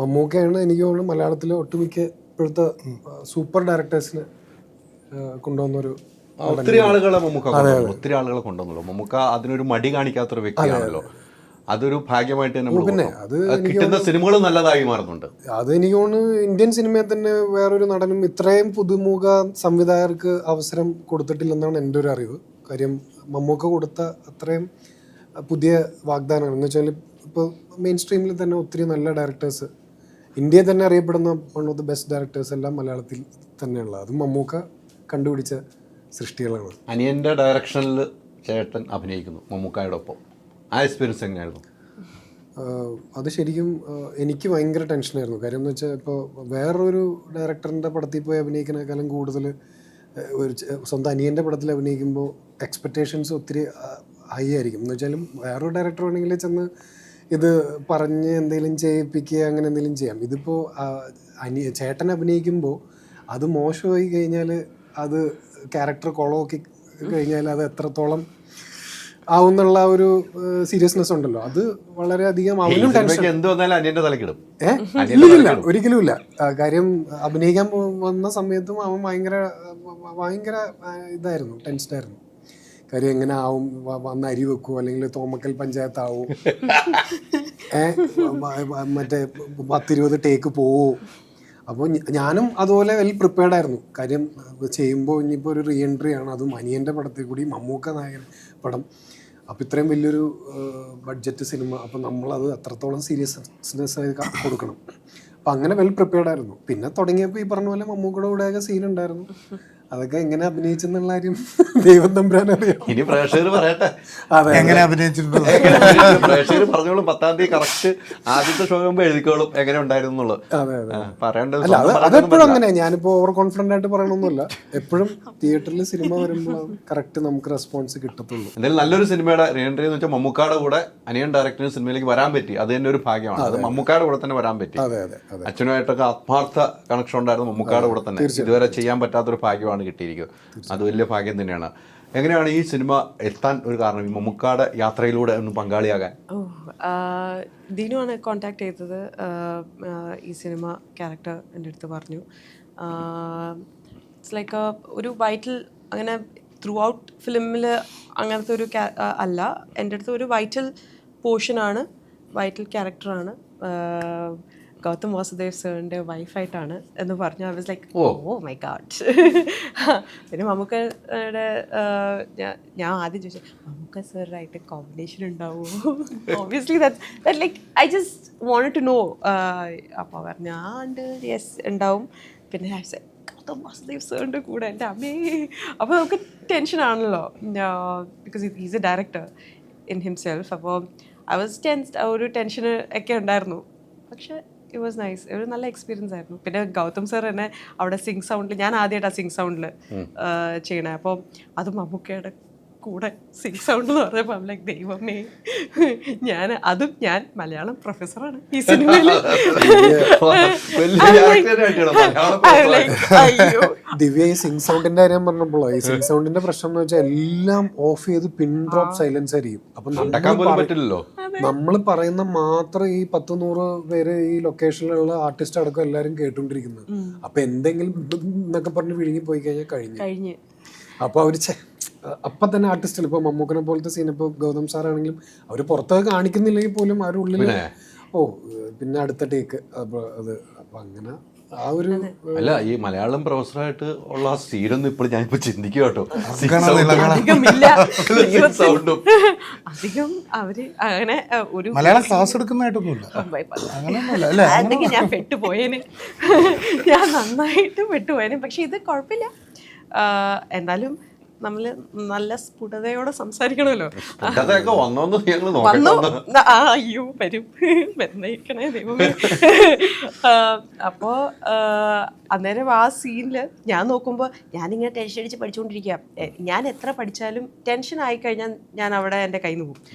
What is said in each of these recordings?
മമ്മൂക്കയാണ് എനിക്ക് തോന്നുന്നു മലയാളത്തിലെ ഒട്ടുമിക്ക ഇപ്പോഴത്തെ സൂപ്പർ ഡയറക്ടേഴ്സിന് കൊണ്ടുവന്നൊരു ഒത്തിരി ആളുകളെ മമ്മൂക്ക കൊണ്ടുവന്നു. ഒത്തിരി ആളുകളെ കൊണ്ടുവന്നല്ലോ മമ്മൂക്ക അതിനൊരു മടി കാണിക്കാത്തൊരു വ്യക്തിയാണല്ലോ. അതൊരു ഭാഗ്യമായിട്ട് തന്നെ പിന്നെ ഓർക്കണം. അത് അത് കിട്ടുന്ന സിനിമകൾ നല്ലതായി മാറുന്നുണ്ട്. അത് എനിക്ക് തോന്നുന്നു ഇന്ത്യൻ സിനിമയിൽ തന്നെ വേറൊരു നടനും ഇത്രയും പുതുമുഖ സംവിധായകർക്ക് അവസരം കൊടുത്തിട്ടില്ലെന്നാണ് എന്റെ ഒരു അറിവ്. കാര്യം മമ്മൂക്ക കൊടുത്ത അത്രയും പുതിയ വാഗ്ദാനങ്ങൾ. എന്ന് വെച്ചാൽ ഇപ്പോൾ മെയിൻ സ്ട്രീമിൽ തന്നെ ഒത്തിരി നല്ല ഡയറക്ടേഴ്സ് ഇന്ത്യയിൽ തന്നെ അറിയപ്പെടുന്ന one of the best directors എല്ലാം മലയാളത്തിൽ തന്നെയുള്ള. അതും മമ്മൂക്ക കണ്ടുപിടിച്ച സൃഷ്ടികളാണ്. അനിയന്റെ ഡയറക്ഷനിൽ ചേട്ടൻ അഭിനയിക്കുന്നു മമ്മൂക്കായുടെ ഒപ്പം. ആ എക്സ്പീരിയൻസ് എങ്ങനെയായിരുന്നു? അത് ശരിക്കും എനിക്ക് ഭയങ്കര ടെൻഷനായിരുന്നു കാര്യം എന്ന് വെച്ചാൽ ഇപ്പോൾ വേറൊരു ഡയറക്ടറിന്റെ പടത്തിൽ പോയി അഭിനയിക്കുന്നതിനേക്കാളും കൂടുതൽ ഒരു സ്വന്തം അനിയന്റെ പടത്തിൽ അഭിനയിക്കുമ്പോൾ എക്സ്പെക്റ്റേഷൻസ് ഒത്തിരി ഹൈ ആയിരിക്കും. എന്ന് വെച്ചാലും വേറൊരു ഡയറക്ടർ ആണെങ്കിൽ ചെന്ന് ഇത് പറഞ്ഞ് എന്തെങ്കിലും ചെയ്യിപ്പിക്കുക അങ്ങനെ എന്തെങ്കിലും ചെയ്യാം. ഇതിപ്പോൾ അനിയ ചേട്ടൻ അഭിനയിക്കുമ്പോൾ അത് മോശമായി കഴിഞ്ഞാൽ അത് ക്യാരക്ടർ കുളമാക്കി കഴിഞ്ഞാൽ അത് എത്രത്തോളം ആവുന്നുള്ള ഒരു സീരിയസ്നെസ് ഉണ്ടല്ലോ. അത് വളരെയധികം അവനും ടെൻഷൻ. തലക്കിടും. ഒരിക്കലും ഇല്ല കാര്യം അഭിനയിക്കാൻ വന്ന സമയത്തും അവൻ ഭയങ്കര ഭയങ്കര ഇതായിരുന്നു ടെൻഷനായിരുന്നു. ആയിരുന്നു കാര്യം എങ്ങനെ ആവും? വന്ന് അരി വെക്കുമോ അല്ലെങ്കിൽ തോമക്കൽ പഞ്ചായത്ത് ആവും ഏ വ- വ- മറ്റേ പത്തിരുപത് ടേക്ക് പോവോ? അപ്പോൾ ഞാനും അതുപോലെ വെൽ പ്രിപ്പയർഡ് ആയിരുന്നു. കാര്യം ചെയ്യുമ്പോൾ ഇനിയിപ്പോൾ ഒരു റീഎൻട്രി ആണ്. അതും അനിയന്റെ പടത്തിൽ കൂടി മമ്മൂക്ക നായകൻ പടം. അപ്പോൾ ഇത്രയും വലിയൊരു ബഡ്ജറ്റ് സിനിമ അപ്പോൾ നമ്മളത് അത്രത്തോളം സീരിയസ്നെസ് ആയി കൊടുക്കണം. അപ്പം അങ്ങനെ വെൽ പ്രിപ്പയർഡ് ആയിരുന്നു. പിന്നെ തുടങ്ങിയപ്പോൾ ഈ പറഞ്ഞ പോലെ മമ്മൂക്കയുടെ കൂടെയൊക്കെ സീൻ ഉണ്ടായിരുന്നു. അതൊക്കെ എങ്ങനെ അഭിനയിച്ചെന്നുള്ള കാര്യം ദൈവം തമ്പുരാൻ അറിയാം ഇനി പ്രേക്ഷകർ പറയട്ടെ. അതെ എങ്ങനെ അഭിനയിച്ചിട്ടുണ്ട്? പ്രേക്ഷകർ പറഞ്ഞോളും പത്താം തീയതി കറക്റ്റ് ആദ്യത്തെ ഷോ ആകുമ്പോൾ എഴുതിക്കോളും എങ്ങനെ ഉണ്ടായിരുന്നു എന്നുള്ളത്. അതെ അതെ പറയേണ്ടത് അല്ല അത് സ്വന്തം അതെപ്പോഴും അങ്ങനെ ഞാനിപ്പോൾ ഓവർ കോൺഫിഡന്റ് ആയിട്ട് പറയണമെന്നില്ല എപ്പോഴും തിയേറ്ററിൽ സിനിമ വരുമ്പോൾ കറക്റ്റ് നമുക്ക് റെസ്പോൺസ് കിട്ടത്തുള്ളൂ. എന്തായാലും നല്ലൊരു സിനിമയുടെ റീഎൻട്രി എന്ന് വെച്ചാൽ മമ്മൂക്കാട് കൂടെ അനിയൻ ഡയറക്ടറിന് സിനിമയിലേക്ക് വരാൻ പറ്റി. അത് തന്നെ ഒരു ഭാഗ്യമാണ്. അത് മമ്മൂക്കാട് കൂടെ തന്നെ വരാൻ പറ്റി. അതെ അതെ അതെ. അച്ഛനുമായിട്ടൊക്കെ ആത്മാർത്ഥ കണക്ഷൻ ഉണ്ടായിരുന്നു മമ്മൂക്കാട് കൂടെ തന്നെ. ഇതുവരെ ചെയ്യാൻ പറ്റാത്തൊരു ഭാഗ്യമാണ്. കിട്ടിയിരിക്കുന്നത്. അത് വലിയ ഭാഗ്യം തന്നെയാണ്. എങ്ങനെയാണ് ഈ സിനിമ എത്താൻ ഒരു കാരണം? ഈ മമ്മൂക്കാടെ യാത്രയിലൂടെ ഒന്ന് പങ്കാളിയാകാൻ. ആണ് കോണ്ടാക്ട് ചെയ്തത്. ഈ സിനിമ ക്യാരക്ടർ എന്റെ അടുത്ത് പറഞ്ഞു. ഇറ്റ്സ് ലൈക്ക് ഒരു വൈറ്റൽ അങ്ങനെ ത്രൂ ഔട്ട് ഫിലിമിൽ അങ്ങനത്തെ ഒരു അല്ല. എന്റെ അടുത്ത് ഒരു വൈറ്റൽ പോർഷനാണ്. വൈറ്റൽ ക്യാരക്ടറാണ്. ഗൗതം വാസുദേവ് സാറിന്റെ വൈഫായിട്ടാണ് എന്ന് പറഞ്ഞു. I was like oh. My God പിന്നെ മമ്മൂക്കയുടെ ഞാ- ഞാൻ ആദ്യം ചോദിച്ചു മമ്മൂക്ക സാറായിട്ട് കോമ്പിനേഷൻ ഉണ്ടാവുമോ obviously that like I just want to know അപ്പോൾ പറഞ്ഞു ആ ഉണ്ട്. യെസ് ഉണ്ടാവും. പിന്നെ ഗൗതം വാസുദേവ് സാറിന്റെ കൂടെ എന്റെ അമ്മേ. അപ്പോൾ നമുക്ക് ടെൻഷനാണല്ലോ because is a director in himself അപ്പോൾ ഐ വാസ് ടെൻസ്ഡ് ഒരു ടെൻഷൻ ഒക്കെ ഉണ്ടായിരുന്നു. പക്ഷെ ഇറ്റ് വാസ് നൈസ് ഒരു നല്ല എക്സ്പീരിയൻസ് ആയിരുന്നു. പിന്നെ ഗൗതം സാർ തന്നെ അവിടെ സിങ് സൗണ്ടിൽ ഞാൻ ആദ്യമായിട്ടാണ് സിങ് സൗണ്ടിൽ ചെയ്യണേ. അപ്പോൾ അത് മമ്മൂക്കയുടെ കൂടെ സിംഗ് സൗണ്ട് എന്ന് പറഞ്ഞപ്പോൾ ലൈക്ക് ദൈവമേ. ഞാൻ അതും ഞാൻ മലയാളം പ്രൊഫസറാണ് ഈ സിനിമയിൽ വലിയ character ആയിട്ടാണ് മലയാളം അയ്യോ. ദിവ്യ ഈ സിംഗ് സൗണ്ടിന്റെ കാര്യം പറഞ്ഞപ്പോഴോ? ഈ സിംഗ് സൗണ്ടിന്റെ പ്രശ്നം എന്ന് വെച്ചാൽ എല്ലാം ഓഫ് ചെയ്ത് പിൻ ഡ്രോപ്പ് സൈലൻസ് ആയിരിക്കും. അപ്പൊ നടക്കാൻ പോലും പറ്റില്ലല്ലോ. നമ്മൾ പറയുന്ന മാത്രം ഈ പത്ത് നൂറ് പേര് ഈ ലൊക്കേഷനിലുള്ള ആർട്ടിസ്റ്റ് അടക്കം എല്ലാവരും കേട്ടോണ്ടിരിക്കുന്നത്. അപ്പൊ എന്തെങ്കിലും എന്നൊക്കെ പറഞ്ഞ് വിഴുങ്ങി പോയി കഴിഞ്ഞാൽ കഴിഞ്ഞു. കഴിഞ്ഞ്. അപ്പൊ അവർ അപ്പൊ തന്നെ ആർട്ടിസ്റ്റുകൾ ഇപ്പൊ മമ്മൂക്കനെ പോലത്തെ സീൻ ഇപ്പൊ ഗൗതം സാറാണെങ്കിലും അവർ അവർ പുറത്തൊക്കെ കാണിക്കുന്നില്ലെങ്കിൽ പോലും അവരുടെ ഉള്ളിൽ ഓ പിന്നെ അടുത്ത ടേക്ക് അപ്പൊ അത് അപ്പൊ അങ്ങനെ ആ ഒരു അല്ല ഈ മലയാളം പ്രൊഫസറായിട്ട് ഉള്ള ആ സീനൊന്നും ഇപ്പോൾ ഞാനിപ്പോ ചിന്തിക്കുക കേട്ടോ. സൗണ്ടും അധികം അവർ അങ്ങനെ ഒരു മലയാളം ക്ലാസ് എടുക്കുന്നതായിട്ടൊന്നുമില്ല. അങ്ങനെയൊന്നുമില്ല ഞാൻ പെട്ടുപോയേനെ. ഞാൻ നന്നായിട്ട് പെട്ടുപോയേനെ. പക്ഷെ ഇത് കുഴപ്പമില്ല. എന്നാലും നമ്മൾ നല്ല സ്ഫുടതയോടെ സംസാരിക്കണമല്ലോ. വന്നു. അയ്യോ വരും. വരുന്നേക്കണേ ദൈവമേ. ആഹ് അപ്പോ അന്നേരം ആ സീനിൽ ഞാൻ നോക്കുമ്പോൾ ഞാനിങ്ങനെ ടെൻഷൻ അടിച്ച് പഠിച്ചുകൊണ്ടിരിക്കുക ഞാൻ എത്ര പഠിച്ചാലും ടെൻഷൻ ആയിക്കഴിഞ്ഞാൽ ഞാൻ അവിടെ എന്റെ കയ്യിൽ നിന്ന് പോകും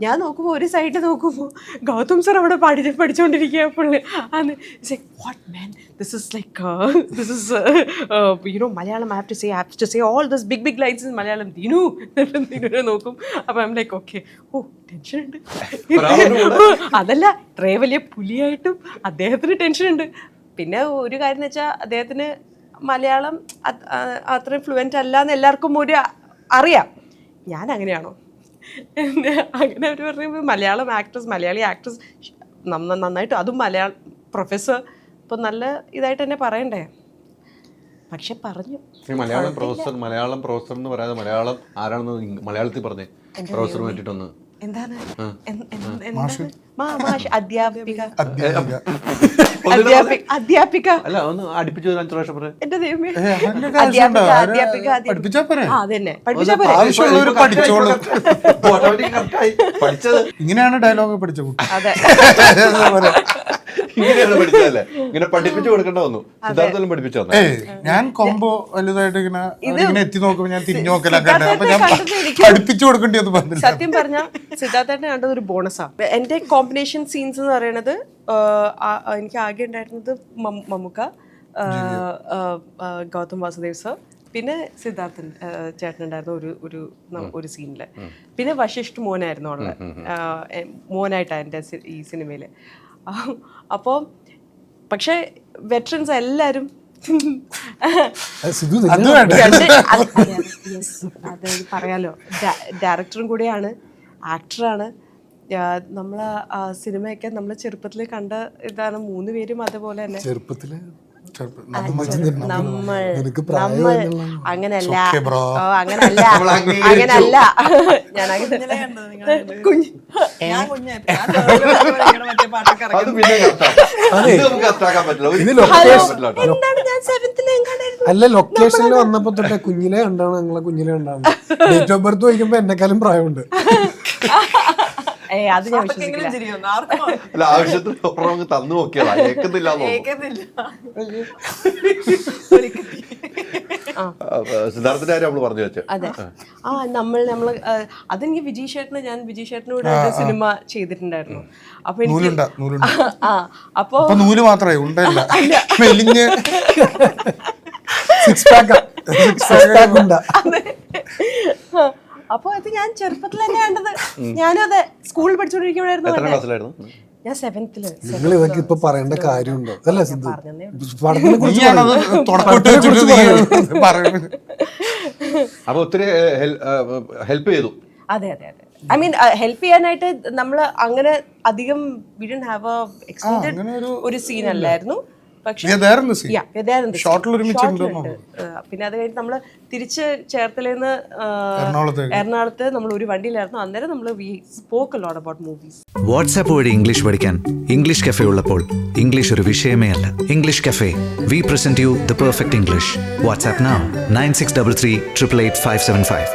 ഞാൻ നോക്കുമ്പോൾ ഒരു സൈഡ് നോക്കുമ്പോൾ ഗൗതം സർ അവിടെ പഠി പഠിച്ചുകൊണ്ടിരിക്കുക പുള്ളി. അന്ന് what man this is like this is you know Malayalam I have to say have to say all this big big lines in Malayalam Dinu ദിനു നോക്കും. അപ്പം I'm like okay oh tension ഉണ്ട്. അതല്ല ഇത്രേ വലിയ പുലിയായിട്ടും അദ്ദേഹത്തിന് ടെൻഷൻ ഉണ്ട്. പിന്നെ ഒരു കാര്യം എന്ന് വെച്ചാൽ അദ്ദേഹത്തിന് മലയാളം അത്രയും ഫ്ലുവന്റ് അല്ല എന്ന് എല്ലാവർക്കും ഒരു അറിയാം. ഞാൻ അങ്ങനെയാണോ? അങ്ങനെ അവർ പറയുമ്പോൾ മലയാളം ആക്ട്രസ് മലയാളി ആക്ട്രസ് നന്നായിട്ട്. അതും മലയാളം പ്രൊഫസർ ഇപ്പം നല്ല ഇതായിട്ട് തന്നെ പറയണ്ടേ? പക്ഷെ പറഞ്ഞു. മലയാളം പ്രൊഫസർ മലയാളം പ്രൊഫസർ എന്ന് പറയാതെ മലയാളം ആരാണെന്ന് മലയാളത്തിൽ പറഞ്ഞേ. പ്രൊഫസർ പറ്റിട്ടൊന്ന് എന്താണ്? അധ്യാപിക. അധ്യാപിക. അല്ല ഒന്ന് അടുപ്പിച്ച് ഒരു അഞ്ചു പ്രാവശ്യം പറയാം. എന്റെ ദൈവമേ. ഏ, അതിന്റെ കാര്യം ഉണ്ടോ? അധ്യാപിക ആര് അധ്യാപിക. അധ്യാപിക പഠിപ്പിച്ചാ പോരെ? ആ അതന്നെ. പഠിപ്പിച്ചാ പോരെ. ആവശ്യമുള്ളവർ പഠിച്ചോളും. പഠിച്ചത് ഇങ്ങനെയാണ് ഡയലോഗ് പഠിച്ച കുട്ടി. അതെ. ഇങ്ങനെയാണ് പഠിച്ചതല്ലേ? ഇങ്ങനെ പഠിപ്പിച്ചു കൊടുക്കേണ്ട വന്നു. സിദ്ധാർത്ഥം പഠിപ്പിച്ചു തന്നെ ഞാൻ കോംബോ വലുതായിട്ട് ഇങ്ങനെ ഇങ്ങനെ എത്തി നോക്കുമ്പോ ഞാൻ തിരിഞ്ഞു നോക്കലൊക്കെ. അപ്പൊ ഞാൻ പഠിപ്പിച്ചു കൊടുക്കേണ്ടി ഒന്നും പറഞ്ഞില്ല. സത്യം പറഞ്ഞ സിദ്ധാർത്ഥേട്ടനെ കണ്ടത് ഒരു ബോണസാണ് എന്റെ കോമ്പിനേഷൻ സീൻസ് എന്ന് പറയുന്നത് എനിക്ക് ആകെ ഉണ്ടായിരുന്നത് മമ്മൂക്ക ഗൗതം വാസുദേവ് സർ പിന്നെ സിദ്ധാർത്ഥൻ ചേട്ടനുണ്ടായിരുന്നു ഒരു ഒരു ഒരു സീനിൽ പിന്നെ വശിഷ്ഠ് മോനായിരുന്നു ഉള്ളത് മോനായിട്ടാണ് എന്റെ ഈ സിനിമയിൽ അപ്പോൾ പക്ഷേ വെറ്ററൻസ് എല്ലാവരും അത് പറയാലോ. ഡയറക്ടറും കൂടിയാണ് ആക്ടറാണ് നമ്മൾ സിനിമയൊക്കെ നമ്മൾ ചെറുപ്പത്തിൽ കണ്ട ഇതാണ് മൂന്ന് പേരും അതുപോലെ തന്നെ. ചെറുപ്പത്തിൽ ചെറുപ്പം- ആ, നമ്മൾ നമ്മൾ അങ്ങനല്ല. ഓ, അങ്ങനല്ല അങ്ങനല്ല ഞാൻ അല്ല ലൊക്കേഷനിൽ വന്നപ്പോ തൊട്ടേ കുഞ്ഞിലെ കണ്ടാണ് ഞങ്ങളെ കുഞ്ഞിലെ കണ്ടാണ്. ഡേറ്റ് ഓഫ് ബർത്ത് വയ്ക്കുമ്പോ എന്നെക്കാളും പ്രായമുണ്ട്. അത് ഞാൻ വിശ്വസിക്കില്ല. അല്ല ആവശ്യത്തിന് ഓർമ്മ തന്നു നോക്കിയതാ. ഏക്കുന്നില്ല സിദ്ധാർത്ഥിന്റെ കാര്യം നമ്മൾ പറഞ്ഞു വെച്ചു. അതെ. ആ. നമ്മൾ നമ്മൾ അതെനിക്ക് വിജയ് ചേട്ടന് ഞാൻ വിജയ് ചേട്ടനോട് സിനിമ ചെയ്തിട്ടുണ്ടായിരുന്നു. അപ്പൊ എനിക്ക് ആ അപ്പൊ നൂൽ മാത്രമേ ഉണ്ടല്ല. സിക്സ് പാക്ക് സിക്സ് പാക്ക് ഉണ്ടാ. അതെ അപ്പൊ അത് ഞാൻ ചെറുപ്പത്തിൽ തന്നെ കണ്ടത്. ഞാനും അതെ സ്കൂളിൽ പഠിച്ചുകൊണ്ടിരിക്കുമ്പോഴായിരുന്നു ഞാൻ സെവൻത്തിൽ നിങ്ങൾ ഇതൊക്കെ ഇപ്പൊ പറയേണ്ട കാര്യമുണ്ടോ? അല്ല സിദ്ധു പഠനത്തിനെ കുറിച്ച് അപ്പൊ ഒത്തിരി ഹെൽപ്പ് ചെയ്തു. അതെ അതെ അതെ. ഐ മീൻ ഹെൽപ്പ് ചെയ്യാനായിട്ട് നമ്മൾ അങ്ങനെ അധികം we don't have a extended ഒരു- ഒരു സീൻ അല്ലായിരുന്നു. പിന്നെ അത് കഴിഞ്ഞ് നമ്മൾ തിരിച്ച് ചേർത്തലേന്ന്. എറണാകുളത്ത്. നമ്മൾ ഒരു വണ്ടിയിലായിരുന്നു. അന്നേരം നമ്മൾ we spoke lot about movies WhatsApp വഴി ഇംഗ്ലീഷ് പഠിക്കാൻ ഇംഗ്ലീഷ് കഫേ ഉള്ളപ്പോൾ ഇംഗ്ലീഷ് ഒരു വിഷയമേ അല്ല. English cafe we present you the perfect English WhatsApp nine six double three triple eight five seven five